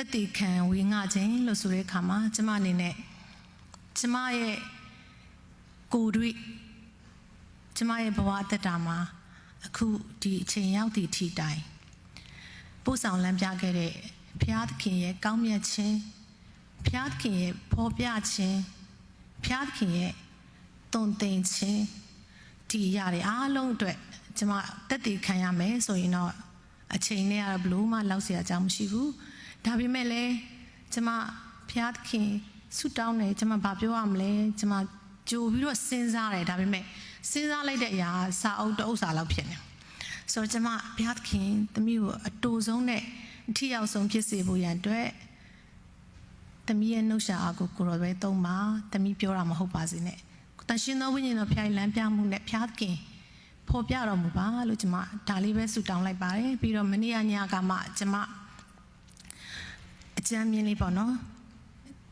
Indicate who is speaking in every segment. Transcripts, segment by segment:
Speaker 1: တက်တည်ခံဝေငှခြင်းလို့ဆိုတဲ့အခါမှာကျမအနေနဲ့ကျမရဲ့ကိုယ်တွေ့ကျမရဲ့ဘဝအသက်တာမှာအခုဒီအချိန်ရောက်သည့်အထိတိုင်ပို့ဆောင်လမ်းပြခဲ့တဲ့ဘုရားသခင်ရဲ့ကောင်းမြတ်ခြင်းဘုရားသခင်ရဲ့ဖော်ပြခြင်းဘုရားသခင်ရဲ့တုံသင်ခြင်းဒီရတဲ့အားလုံးအတွက်ကျမတက်တည်ခံရမယ်ဆိုရင်တော့အချိန်နဲ့ကတော့ဘလို့မှလောက်เสียအကြောင်းမရှိဘူး ဒါပေမဲ့လည်းကျမဘုရားသခင်ဆုတောင်းတယ်ကျမဘာပြောရမလဲကျမကြိုပြီးတော့စဉ်းစားတယ်ဒါပေမဲ့စဉ်းစားလိုက်တဲ့အရာစာအုပ်တစ်အုပ်စာလောက်ဖြစ်နေဆိုတော့ကျမဘုရားသခင်သမီးကိုအတူဆုံးနဲ့အထီရောက်ဆုံးဖြစ်စေဖို့ရန်အတွက်သမီးရဲ့နှုတ်ရှာအားကိုကိုရောပဲသုံးပါသမီးပြောတာမဟုတ်ပါစေနဲ့တန်ရှင်သောဝိညာဉ်တော်ဖျားလမ်းပြမှုနဲ့ဖျားသခင်ဖော်ပြတော်မူပါလို့ကျမဒါလေးပဲဆုတောင်းလိုက်ပါတယ်ပြီးတော့မနေ့ကညကမှကျမ အကြမ်းမြင်လေးပေါ့နော်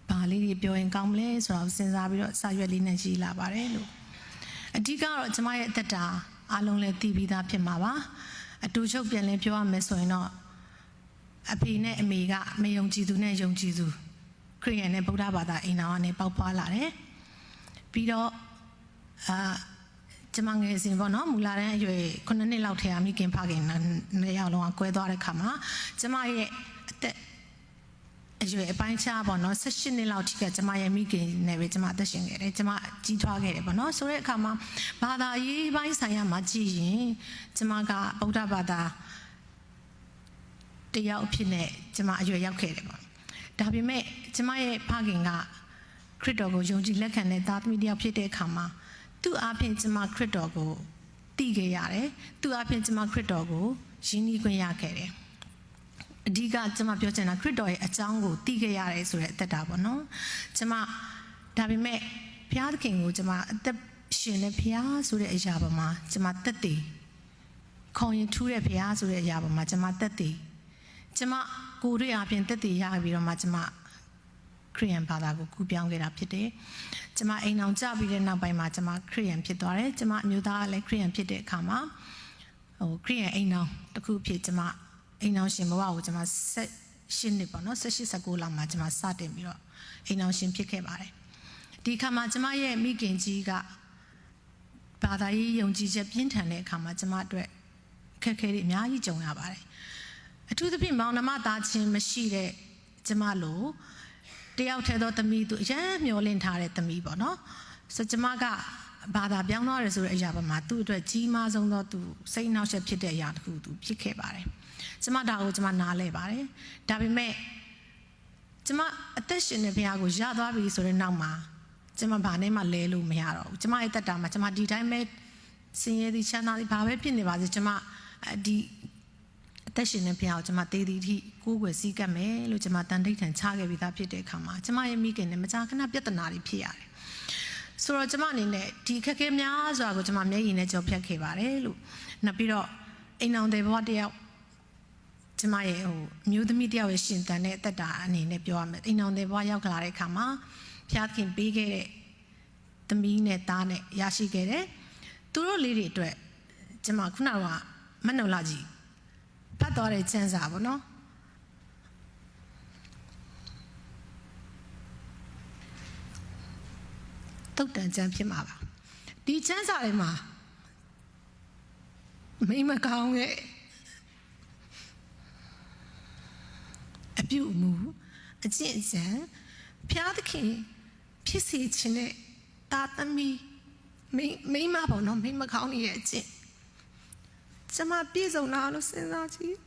Speaker 1: ဘာလေးတွေပြောရင်ကောင်းမလဲဆိုတော့စဉ်းစားပြီးတော့စာရွက်လေးနဲ့ရေးလာပါတယ်လို့အဓိကတော့ကျမရဲ့အသက်တာအလုံးလည်းတည်ပြီးသားဖြစ်မှာပါအတူချုပ်ပြန်လဲပြောရမယ်ဆိုရင်တော့အဖေနဲ့အမေကမယုံကြည်သူနဲ့ယုံကြည်သူခရိယန်နဲ့ဗုဒ္ဓဘာသာအိမ်တော်ကနေပေါက်ဖွာလာတယ်ပြီးတော့အာကျမငယ်စဉ်ပေါ့နော်မူလာတဲ့အရွယ်9နှစ်လောက်ထဲအမိခင်ဖခင်နှစ်ယောက်လုံးကကွဲသွားတဲ့ခါမှာကျမရဲ့အသက် အရွယ်အပိုင်းခြားပေါ့နော်18နှစ်လောက်ထိကကျမရဲ့မိခင်နဲ့ပဲကျမအသက်ရှင်ခဲ့တယ်ကျမကြီးထွားခဲ့တယ်ပေါ့နော်ဆိုတဲ့အခါမှာဘာသာရေးပိုင်းဆိုင်ရာမှာကြည့်ရင်ကျမကဗုဒ္ဓဘာသာတယောက်အဖြစ်နဲ့ကျမအရွယ်ရောက်ခဲ့တယ်ပေါ့ဒါပေမဲ့ကျမရဲ့ဖခင်ကခရစ်တော်ကိုယုံကြည်လက်ခံတဲ့သားသမီးတယောက်ဖြစ်တဲ့အခါမှာသူ့အပြင်ကျမခရစ်တော်ကိုတည်ခဲ့ရတယ်သူ့အပြင်ကျမခရစ်တော်ကိုယဉ်ဤခွင့်ရခဲ့တယ် အဓိကကျမပြောချင်တာခရစ်တော်ရဲ့အကြောင်းကိုသိခဲ့ရတယ်ဆိုတဲ့အသက်တာပေါ့နော်ကျမဒါပေမဲ့ဘုရားသခင်ကိုကျမအသက်ရှင်တဲ့ဘုရားဆိုတဲ့အရာပေါ်မှာကျမတက်တည်ခေါင်ရင်ထူးတဲ့ဘုရားဆိုတဲ့အရာပေါ်မှာကျမတက်တည်ကျမကိုယ်တွေ့အပြင်တက်တည်ရပြီးတော့မှကျမခရိယန်ဘာသာကိုကူးပြောင်းခဲ့တာဖြစ်တယ်။ကျမအိမ်အောင်ကြပြီးတဲ့နောက်ပိုင်းမှာကျမခရိယန်ဖြစ်သွားတယ်။ကျမအမျိုးသားကလည်းခရိယန်ဖြစ်တဲ့အခါမှာဟိုခရိယန်အိမ်အောင်တစ်ခုဖြစ်ကျမ အိမ်အောင်ရှင်ဘဝကိုကျမဆက်ရှင်းနေပေါ့နော်ဆက်ရှိ19လောက်မှာကျမစတင်ပြီးတော့အိမ်အောင်ရှင်ဖြစ်ခဲ့ပါတယ်။ဒီအခါမှာကျမရဲ့မိခင်ကြီးကဘာသာရေးယုံကြည်ချက်ပြင်းထန်တဲ့အခါမှာကျမအတွက်အခက်အခဲတွေအများကြီးကြုံရပါတယ်။အထူးသဖြင့်မောင်နှမသားချင်းမရှိတဲ့ကျမလိုတယောက်ထဲသောသမီးသူအရန်မျောလင့်ထားတဲ့သမီးပေါ့နော်ဆိုကျမကဘာသာပြောင်းသွားတယ်ဆိုတဲ့အရာပေါ်မှာသူ့အတွက်ကြီးမားဆုံးသောသူစိတ်နှောက်ယှက်ဖြစ်တဲ့အရာတစ်ခုသူဖြစ်ခဲ့ပါတယ် ကျမဒါကိုကျမနားလဲပါတယ်ဒါပေမဲ့ကျမအသက်ရှင်တဲ့ဘုရားကိုရသွားပြီဆိုတဲ့နောက်မှာကျမဘာနဲ့မှလဲလို့မရတော့ဘူးကျမရဲ့တက်တာမှာကျမဒီတိုင်းပဲစင်ရည်ဒီချမ်းသာဒီဘာပဲဖြစ်နေပါစေကျမဒီအသက်ရှင်တဲ့ဘုရားကိုကျွန်မတေးသည့်အထိကိုးကွယ်စည်းကပ်မယ်လို့ကျွန်မတန်ထိတ်ထန်ချခဲ့ပြီးသားဖြစ်တဲ့အခါမှာကျွန်မရဲ့မိခင်နဲ့မကြာခဏပြဿနာတွေဖြစ်ရတယ်။ဆိုတော့ကျွန်မအနေနဲ့ဒီခက်ခဲများစွာကိုကျွန်မမျက်ရည်နဲ့ကြော်ဖြတ်ခဲ့ပါတယ်လို့နောက်ပြီးတော့အိမ်အောင်တဲ့ဘဝတယောက် ကျွန်မရဲ့ဟိုအမျိုးသမီးတယောက်ရဲ့ရှင်တန်တဲ့အသက်တာအနေနဲ့ပြောရမယ်အိမ်အောင်တဲ့ဘဝရောက်လာတဲ့အခါမှာဖျားခင်ပေးခဲ့တဲ့သမီးနဲ့သားနဲ့ရရှိခဲ့တယ်။သူတို့လေးတွေအတွက်ကျွန်မခုနကမနှုတ်လာကြည့်ဖတ်သွားတဲ့ကျမ်းစာပေါ့နော်တုတ်တန်ကျမ်းဖြစ်မှာပါဒီကျမ်းစာတွေမှာမိမကောင်းရဲ့အ ပြုအမူအကျင့်အကြံဖျားသခင်ဖြစ်စေခြင်းနဲ့တာသမီမိမိမပေါ့နော်မိမကောင်းရဲ့အကျင့်ကျမပြည့်စုံလာလို့စဉ်းစားကြည့်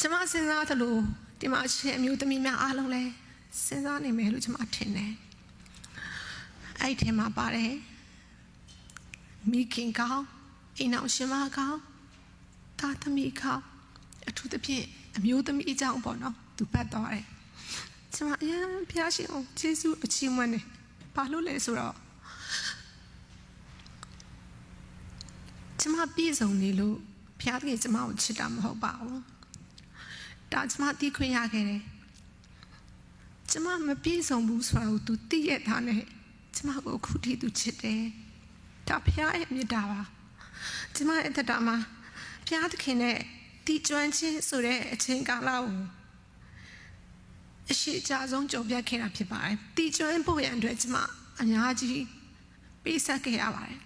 Speaker 1: ကျမစဉ်းစားသလိုဒီမှာအရှင်အမျိုးသမီးများအားလုံးလဲစဉ်းစားနေမယ်လို့ကျမထင်တယ် အဲ့ဒီမှာပါတယ်မိခင်ကောင်းအိမ်အောင်ရှင်မကောင်းသားသမီးကောင်းအထူးသဖြင့်အမျိုးသမီးအကြောင်းပေါ့နော်သူပတ်သွားတယ်ကျမအရင်ဖျားရှင်အောင်ယေရှုအချီးမွမ်းတယ်ဘာလို့လဲဆိုတော့ကျမပြည့်စုံနေလို့ဖျားခင်ကျမကိုချစ်တာမဟုတ်ပါဘူးဒါကျမသိခွင့်ရခဲ့တယ်ကျမမပြည့်စုံဘူးဆိုတာကို तू သိရတာနဲ့ ကျမကိုအခုထိသူချစ်တယ်ဒါဖခင်ရဲ့မြတ်တာပါကျမရဲ့အသက်တာမှာဖခင်သခင်နဲ့တီကျွမ်းခြင်းဆိုတဲ့အချိန်ကာလကိုအရှိအကြဆုံးကြုံပြခဲ့တာဖြစ်ပါတယ်တီကျွမ်းဖို့ရန်အတွက်ကျမအများကြီးပေးဆက်ခဲ့ရပါတယ်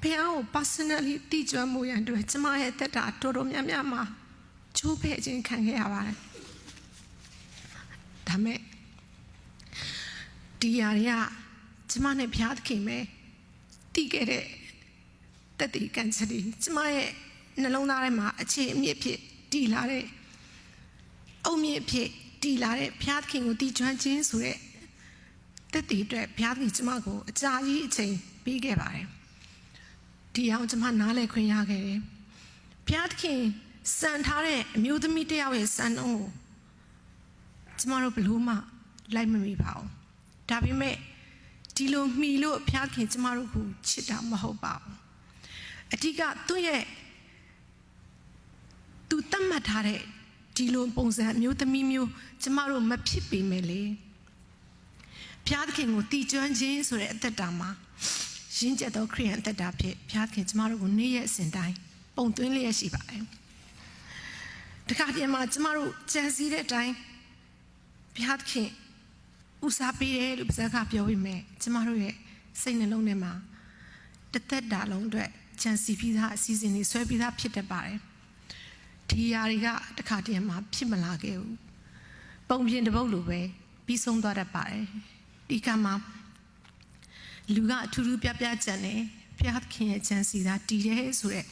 Speaker 1: ဖခင်ကို personally တီကျွမ်းမှုရန်အတွက်ကျမရဲ့အသက်တာတော်တော်များများမှာချိုးဖဲ့ခြင်းခံခဲ့ရပါတယ်ဒါမဲ့ ဒီຢာတွေကကျမနဲ့ဘုရားသခင်ပဲတည်ခဲ့တဲ့တက်တီကန်ချီကျမရဲ့နှလုံးသားထဲမှာအခြေအမြစ်ဖြစ်တည်လာတဲ့အုံမြစ်ဖြစ်တည်လာတဲ့ဘုရားသခင်ကိုတည်ကျွမ်းခြင်းဆိုတဲ့တက်တီအတွက်ဘုရားသခင်ကျမကိုအကြာကြီးအချိန်ပေးခဲ့ပါတယ်ဒီအောင်ကျမနားလည်ခွင့်ရခဲ့တယ်ဘုရားသခင်စံထားတဲ့အမျိုးသမီးတစ်ယောက်ရဲ့စံနှုန်းကိုကျမတို့ဘလို့မှလိုက်မမိပါဘူး ဒါပေမဲ့ဒီလိုမှီလို့ဖျားခင်ကျမတို့ကိုချစ်တာမဟုတ်ပါဘူးအဓိကသူ့ရဲ့သူတတ်မှတ်ထားတဲ့ဒီလိုပုံစံအမျိုးသမီးမျိုးကျမတို့မဖြစ်ပေမဲ့လေဖျားခင်ကိုတည်ကျွမ်းခြင်းဆိုတဲ့အသက်တာမှာရင်းကျက်သောခရိယန်အသက်တာဖြစ်ဖျားခင်ကျမတို့ကိုနေ့ရက်အစဉ်တိုင်းပုံသွင်းလျက်ရှိပါတယ်တခါတည်းမှာကျမတို့ကြံစည်တဲ့အတိုင်းဘုရားသခင် ဦးစားပေးတယ်လို့ပါဇက်ကပြောပြီးမြဲကျမတို့ရဲ့စိတ်နှလုံးထဲမှာတစ်သက်တာလုံးအတွက်ကြံစီပြီးသားအစီအစဉ်တွေဆွဲပြီးသားဖြစ်တတ်ပါတယ်ဒီຢာတွေကတခါတည်းမှာဖြစ်မလာခဲ့ဘူးပုံပြင်တစ်ပုတ်လိုပဲပြီးဆုံးသွားတတ်ပါတယ်ဒီကမှာလူကအထူးထူးပြပြကြံတယ်ဘုရားသခင်ရဲ့ကြံစီတာတည်တယ်ဆိုတဲ့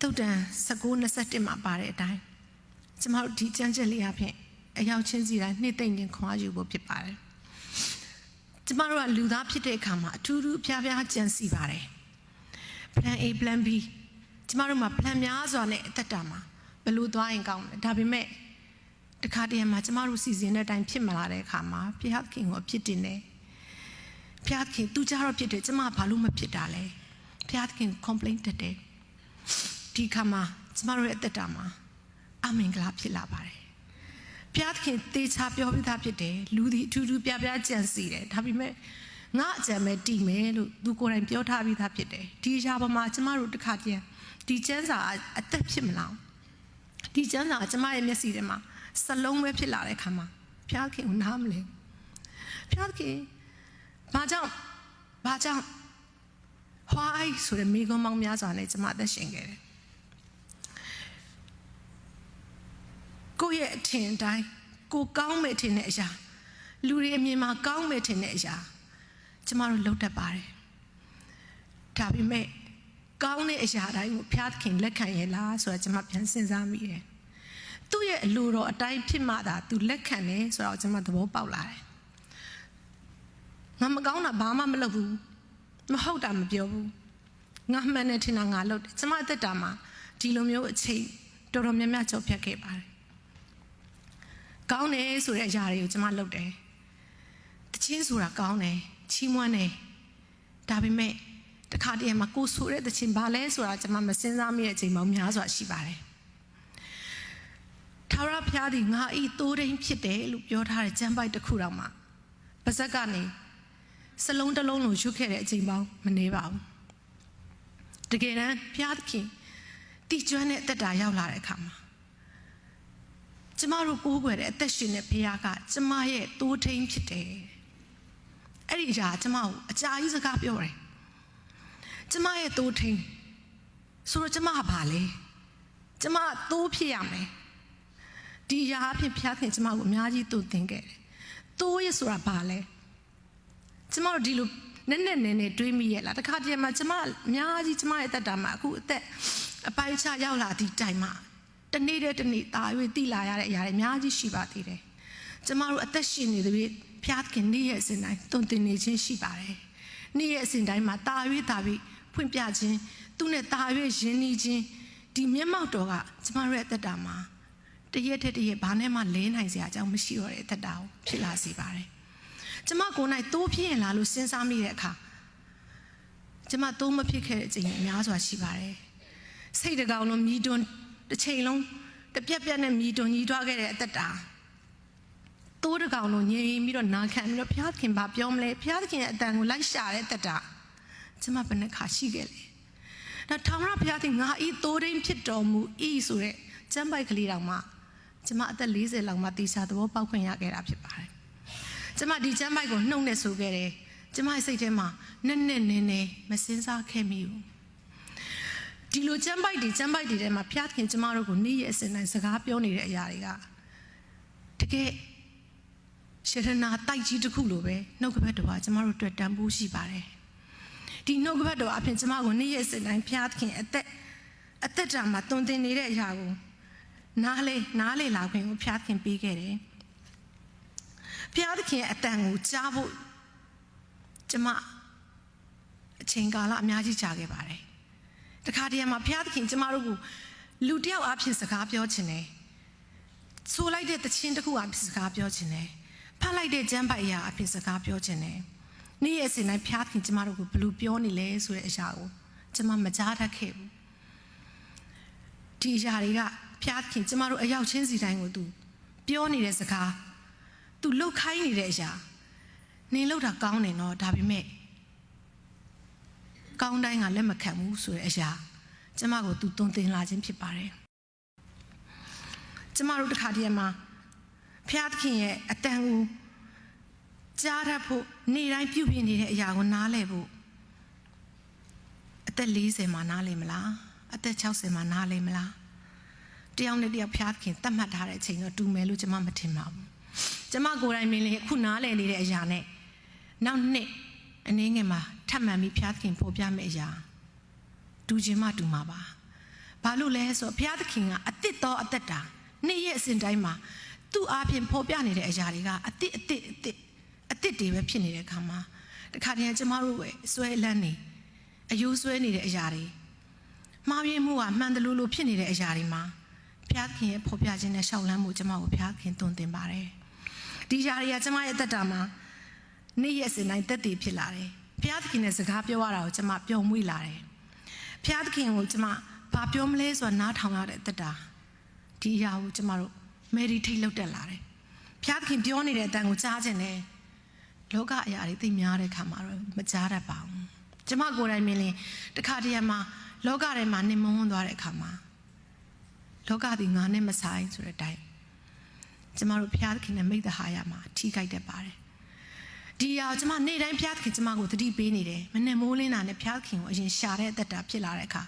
Speaker 1: တုတ်တန်19 21မှာပါတဲ့အတိုင်းကျမတို့ဒီကြံချက်လေးအဖြစ် အရောက်ချင်းစီတိုင်းနှစ်သိမ့်ခြင်းခွာယူဖို့ဖြစ်ပါတယ်ကျမတို့ကလူသားဖြစ်တဲ့အခါမှာအထူးထူးအပြားပြားကြံစီပါတယ် plan A plan B ကျမတို့မှာ plan များစွာနဲ့အသက်တာမှာဘယ်လိုသွားရင်ကောင်းလဲဒါပေမဲ့တခါတည်းမှာကျမတို့စီစဉ်တဲ့အတိုင်းဖြစ်မလာတဲ့အခါမှာဘုရားသခင်ကိုအဖြစ်တင်တယ်ဘုရားသခင်သူကြတော့ဖြစ်တယ်ကျမဘာလို့မဖြစ်တာလဲဘုရားသခင် complaint တက်တယ်ဒီခါမှာကျမတို့ရဲ့အသက်တာမှာအမင်္ဂလာဖြစ်လာပါတယ် ဘုရားသခင်တေချာပြောပြသားဖြစ်တယ်လူဒီအထူးထူးပြပြကြံစီတယ်ဒါပေမဲ့ငါအကြံမဲ့တည်မယ်လို့သူကိုယ်တိုင်ပြောထားပြီးသားဖြစ်တယ်ဒီຢာပေါ်မှာကျမတို့တစ်ခါတည်းဒီကျမ်းစာအသက်ဖြစ်မလားဒီကျမ်းစာကကျမရဲ့မျက်စိထဲမှာစလုံးပဲဖြစ်လာတဲ့ခါမှာဘုရားခင်ကိုနားမလဲဘုရားခင်ဘာကြောင့်ဘာကြောင့် why ဆိုတဲ့မိဂုံမောင်းများစွာနဲ့ကျမအသက်ရှင်ခဲ့တယ် ကိုယ့်ရဲ့အထင်အတိုင်းကိုကောင်းမဲ့ထင်တဲ့အရာလူတွေအမြင်မှာကောင်းမဲ့ထင်တဲ့အရာကျမတို့လုပ်တတ်ပါတယ်ဒါပေမဲ့ကောင်းတဲ့အရာတိုင်းကိုဖျားခင်လက်ခံရဲ့လားဆိုတာကျမပြန်စဉ်းစားမိတယ်သူ့ရဲ့အလိုတော်အတိုင်းဖြစ်မှသာသူလက်ခံတယ်ဆိုတော့ကျမသဘောပေါက်လာတယ်ငါမကောင်းတာဘာမှမလုပ်ဘူးမဟုတ်တာမပြောဘူးငါမှန်တယ်ထင်တာငါလုပ်တယ်ကျမအသက်တာမှာဒီလိုမျိုးအချိန်တော်တော်များများကြောက်ဖြတ်ခဲ့ပါတယ် ကောင်းတယ်ဆိုတဲ့အရာတွေကိုကျမလုပ်တယ်တချင်းဆိုတာကောင်းတယ်ချီးမွမ်းတယ်ဒါပေမဲ့တခါတည်းမှာကိုဆိုတဲ့တချင်းဘာလဲဆိုတာကျမမစင်စားမိတဲ့အချိန်မှများစွာရှိပါတယ်ထာဝရဘုရားသည်ငါဤတိုးတိန်ဖြစ်တယ်လို့ပြောထားတဲ့ကျမ်းပိုက်တစ်ခုတော့မှပါဇက်ကနေစလုံးတစ်လုံးလုံးယူခဲ့တဲ့အချိန်ပေါင်းမနေပါဘူးတကယ်တမ်းဘုရားသခင်တိကျွမ်းတဲ့အသက်တာရောက်လာတဲ့အခါမှာ ကျမတို့ကိုးကွယ်တဲ့အသက်ရှင်တဲ့ဘုရားကကျမရဲ့တိုးထိန်ဖြစ်တယ်အဲ့ဒီအရာကျမကိုအကြာကြီးစကားပြောတယ်ကျမရဲ့တိုးထိန်ဆိုတော့ကျမကဘာလဲကျမတိုးဖြစ်ရမယ်ဒီအရာအဖြစ်ဘုရားခင်ကျမကိုအများကြီးတိုးတင်ခဲ့တယ်တိုးရဆိုတာဘာလဲကျမတို့ဒီလိုနက်နက်နဲနဲတွေးမိရဲ့လားတခါတည်းမှာကျမအများကြီးကျမရဲ့အသက်တာမှာအခုအသက်အပိုင်းခြားရောက်လာသည့်တိုင်မှာ တနေ့တဲ့တနေ့သာ၍တည်လာရတဲ့အရာတွေအများကြီးရှိပါသေးတယ်။ကျမတို့အသက်ရှင်နေတဲ့ဘုရားခင်နေ့ရဲ့အစဉ်တိုင်းတုန်တင်နေခြင်းရှိပါတယ်။နေ့ရဲ့အစဉ်တိုင်းမှာသာ၍သာပြီးဖွင့်ပြခြင်းသူ့နဲ့သာ၍ယဉ်နီးခြင်းဒီမျက်မှောက်တော်ကကျမတို့ရဲ့အသက်တာမှာတရက်တစ်တရက်ဘာနဲ့မှလဲနိုင်စရာအကြောင်းမရှိတော့တဲ့အသက်တာကိုဖြစ်လာစေပါတယ်။ကျမကိုယ်၌တိုးဖြစ်ရင်လာလို့စဉ်းစားမိတဲ့အခါကျမတိုးမဖြစ်ခဲ့တဲ့အချိန်အများစွာရှိပါတယ်။စိတ်တကောင်လုံးမြည်တွန်း တစ်ချိန်လုံးတပြက်ပြက်နဲ့မြည်တွန်းညီးတွားခဲ့တဲ့အသက်တာတိုးတတစ်ကောင်လုံးငြိမ်ပြီးတော့နာခံပြီးတော့ဘုရားသခင်ဘာပြောမလဲဘုရားသခင်ရဲ့အတန်ကိုလိုက်ရှာတဲ့တက်တာကျမဘယ်နှခါရှိခဲ့လဲဒါထောင်ရဘုရားသခင်ငါဤတိုးတိန်ဖြစ်တော်မူဤဆိုတဲ့ကျမ်းပိုက်ကလေးတောင်မှကျမအသက်40လောက်မှတေချာသဘောပေါက်ခွင့်ရခဲ့တာဖြစ်ပါတယ်ကျမဒီကျမ်းပိုက်ကိုနှုတ်နဲ့ဆိုခဲ့တယ်ကျမရဲ့စိတ်ထဲမှာနက်နက်နဲနဲမစင်စားခဲ့မိဘူး ဒီလိုကျမ်းပိုက်တွေကျမ်းပိုက်တွေထဲမှာဘုရားသခင်ကျမတို့ကိုနေ့ရက်အစဉ်တိုင်းစကားပြောနေတဲ့အရာတွေကတကယ်ရှရနာတိုက်ကြီးတစ်ခုလိုပဲနှုတ်ကပတ်တော်ကကျမတို့အတွက်တန်ဖိုးရှိပါတယ်ဒီနှုတ်ကပတ်တော်အပြင်ကျမကိုနေ့ရက်စဉ်တိုင်းဖျားသခင်အသက်အသက်တာမှာတုံတင်နေတဲ့အရာကိုနားလေနားလေလာခွင့်ကိုဖျားသခင်ပေးခဲ့တယ်ဖျားသခင်ရဲ့အတန်ကိုကြားဖို့ကျမအချိန်ကာလအများကြီးကြာခဲ့ပါတယ် တခါတည်းမှာဖျားသခင်ကျမတို့ကိုလူတစ်ယောက်အဖြစ်စကားပြောခြင်းတယ်ဆိုလိုက်တဲ့တခြင်းတစ်ခုအဖြစ်စကားပြောခြင်းတယ်ဖတ်လိုက်တဲ့ကျမ်းပိုက်အရာအဖြစ်စကားပြောခြင်းတယ်နေ့ရက်စဉ်တိုင်းဖျားသခင်ကျမတို့ကိုဘယ်လိုပြောနေလဲဆိုတဲ့အရာကိုကျမမကြားတတ်ခဲ့ဘူးဒီအရာတွေကဖျားသခင်ကျမတို့အရောက်ချင်းစီတိုင်းကိုသူပြောနေတဲ့စကားသူလှုပ်ခိုင်းနေတဲ့အရာနင်လှုပ်တာကောင်းတယ်နော်ဒါပေမဲ့ ကောင်းတိုင်းကလက်မခံဘူးဆိုတဲ့အရာကျမကိုသူတုံတင်လာခြင်းဖြစ်ပါတယ်ကျမတို့တစ်ခါတည်းမှာဖျားသခင်ရဲ့အတန်ကိုကြားတတ်ဖို့နေ့တိုင်းပြုပြင်နေတဲ့အရာကိုနားလည်ဖို့အသက်40မှာနားလည်မလားအသက်60မှာနားလည်မလားတယောက်နဲ့တယောက်ဖျားသခင်တတ်မှတ်ထားတဲ့အချိန်တော့တူမယ်လို့ကျွန်မမထင်ပါဘူးကျွန်မကိုယ်တိုင်မင်းလေးအခုနားလည်နေတဲ့အရာနဲ့နောက်နှစ် အနည်းငယ်မှာထပ်မှန်ပြီးဖျားသခင်ပို့ပြမယ့်အရာတူခြင်းမတူမှာပါဘာလို့လဲဆိုတော့ဘုရားသခင်ကအတစ်တော်အသက်တာနေ့ရက်အစဉ်တိုင်းမှာသူ့အားဖြင့်ဖော်ပြနေတဲ့အရာတွေကအတစ်အတစ်အတစ်အတစ်တွေပဲဖြစ်နေတဲ့အခါမှာတခါတည်းကျမတို့ပဲဆွဲလန်းနေအယိုးဆွဲနေတဲ့အရာတွေမှားပြမှုကမှန်တယ်လို့လို့ဖြစ်နေတဲ့အရာတွေမှာဘုရားခင်ရဲ့ဖော်ပြခြင်းနဲ့ရှောက်လန်းမှုကျမကိုဘုရားခင်သွန်သင်ပါတယ်ဒီຢာတွေကကျမရဲ့အသက်တာမှာ နေ့ရက်စဉ်တိုင်းတက်တည်ဖြစ်လာတယ်ဘုရားသခင်နဲ့စကားပြောရတာကိုကျမပျော်မွေ့လာတယ်ဘုရားသခင်ကိုကျမဘာပြောမလဲဆိုတာနားထောင်ရတဲ့အသက်တာဒီအရာကိုကျမတို့ meditate လုပ်တက်လာတယ်ဘုရားသခင်ပြောနေတဲ့အတန်ကိုကြားခြင်းနဲ့လောကအရာတွေသိများတဲ့ခါမှာတော့မကြားတတ်ပါဘူးကျမကိုယ်တိုင်မြင်ရင်တခါတည်းမှာလောကထဲမှာနေမဝန်းသွားတဲ့အခါမှာလောကသည်ငါနဲ့မဆိုင်ဆိုတဲ့အတိုင်းကျမတို့ဘုရားသခင်နဲ့မိတ္တဟာရမှာထိခိုက်တတ်ပါတယ် ဒီအရာကိုကျမနေ့တိုင်းဘုရားသခင်ကျမကိုတတိပေးနေတယ်မနဲ့မိုးလင်းတာနဲ့ဘုရားသခင်ကိုအရင်ရှာတဲ့အသက်တာဖြစ်လာတဲ့အခါ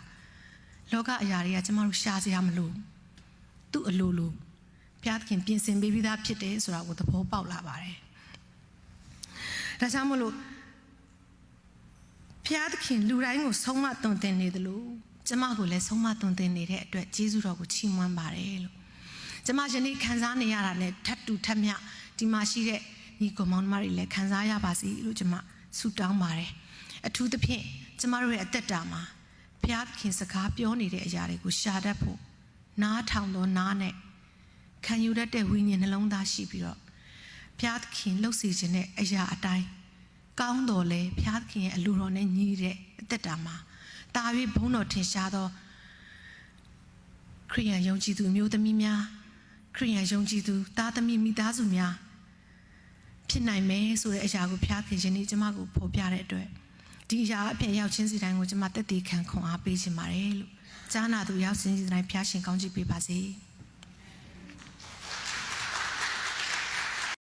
Speaker 1: လောကအရာတွေကကျမတို့ရှာစရာမလိုသူ့အလိုလိုဘုရားသခင်ပြင်ဆင်ပေးပြီးသားဖြစ်တယ်ဆိုတာကိုသဘောပေါက်လာပါတယ်ဒါကြောင့်မလို့ဘုရားသခင်လူတိုင်းကိုဆုံးမသွန်သင်နေတယ်လို့ကျမကိုလည်းဆုံးမသွန်သင်နေတဲ့အတွက်ယေရှုတော်ကိုချီးမွမ်းပါတယ်လို့ကျမယနေ့ခံစားနေရတာနဲ့ထပ်တူထပ်မျှဒီမှာရှိတဲ့ ညီကောင်မောင်နှမတွေလည်းခံစားရပါစေလို့ကျမဆုတောင်းပါတယ်အထူးသဖြင့်ကျမတို့ရဲ့အသက်တာမှာဘုရားသခင်စကားပြောနေတဲ့အရာတွေကိုရှာတတ်ဖို့နားထောင်တော့နားနဲ့ခံယူတတ်တဲ့ဝိညာဉ်နှလုံးသားရှိပြီးတော့ဘုရားသခင်လှုပ်စီခြင်းတဲ့အရာအတိုင်းကောင်းတော်လဲဘုရားသခင်ရဲ့အလိုတော်နဲ့ညီတဲ့အသက်တာမှာတာ၍ဘုန်းတော်ထင်ရှားသောခရိယန်ယုံကြည်သူမျိုးသမီးများခရိယန်ယုံကြည်သူသားသမီးမိသားစုများ ဖြစ်နိုင်မယ်ဆိုတဲ့အရာကိုဘုရားခင်ရှင်ဒီကျမကိုဖော်ပြတဲ့အတွက်ဒီအရာအပြင်ရောက်ချင်းစီတိုင်းကိုကျမတက်တည်ခံခွန်အားပေးခြင်းပါတယ်လို့ကြားနာသူရောက်ချင်းစီတိုင်းဘုရားရှင်ကောင်းချီးပေးပါစေ။